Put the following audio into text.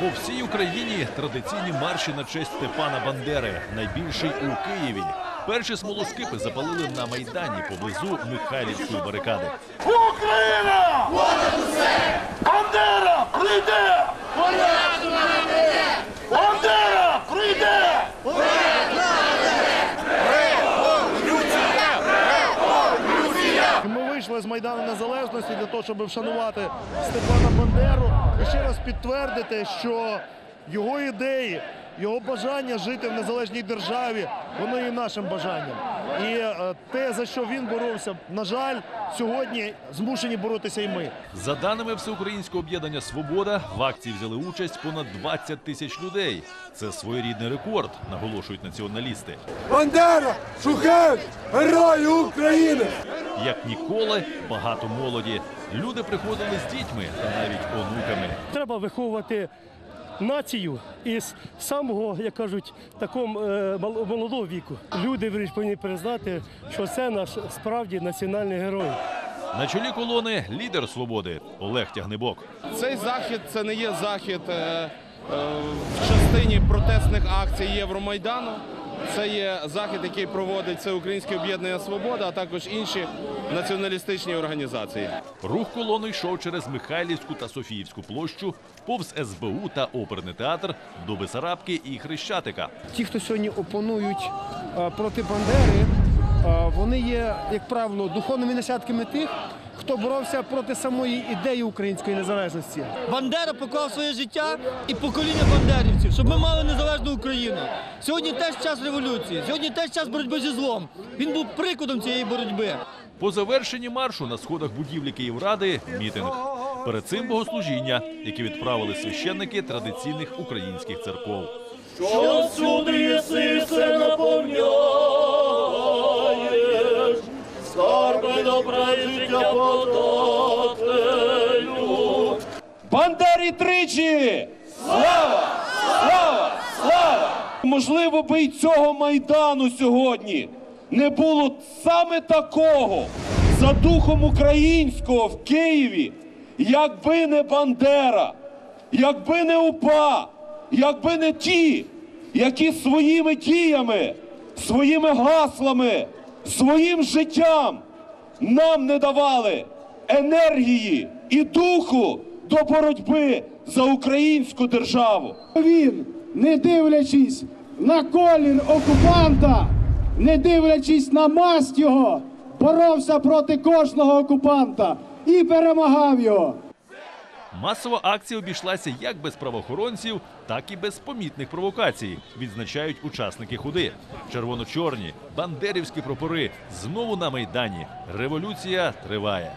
По всій Україні традиційні марші на честь Степана Бандери, найбільший у Києві. Перші смолоскипи запалили на майдані поблизу Михайлівської барикади. Україна! Бандера прийде! Бандера прийде! Ми вийшли з Майдану Незалежності для того, щоб вшанувати Степана Бандеру і ще раз підтвердити, що його ідеї, його бажання жити в незалежній державі, воно є нашим бажанням. І е, те, за що він боровся, на жаль, сьогодні змушені боротися і ми. За даними Всеукраїнського об'єднання Свобода, в акції взяли участь понад 20 тисяч людей. Це своєрідний рекорд, наголошують націоналісти. Бандера, Шухевич, герої України! Як ніколи, багато молоді. Люди приходили з дітьми та навіть онуками. Треба виховувати націю із самого, як кажуть, такому е, молодого віку. Люди ви повинні признати, що це наш справді національний герой. На чолі колони лідер свободи Олег Тягнебок. Цей захід це не є захід е, е, в частині протестних акцій Євромайдану. Це є захід, який проводить це Українське об'єднання Свобода, а також інші націоналістичні організації. Рух колони йшов через Михайлівську та Софіївську площу, повз СБУ та оперний театр до Бесарабки і Хрещатика. ті, хто сьогодні опонують е, проти Бандери, е, вони є, як правило, духовними нащадками тих, хто боровся проти самої ідеї української незалежності. Бандера поклав своє життя і покоління бандерівців, щоб ми мали незалежну Україну. Сьогодні теж час революції, сьогодні теж час боротьби зі злом. Він був прикладом цієї боротьби. По завершенні маршу на сходах будівлі Київради мітинг. Перед цим богослужіння, які відправили священники традиційних українських церков. Скарби добра життя подателю. Бандері тричі! Слава! Слава! Слава! Можливо, би й цього майдану сьогодні не було саме такого за духом українського в Києві, якби не Бандера, якби не УПА, якби не ті, які своїми діями, своїми гаслами, своїм життям нам не давали енергії і духу до боротьби за українську державу. Він, не дивлячись на колір окупанта, не дивлячись на масть його, боровся проти кожного окупанта і перемагав його. Масова акція обійшлася як без правоохоронців, так і без помітних провокацій, відзначають учасники худи. Червоно-чорні, бандерівські прапори знову на майдані. Революція триває.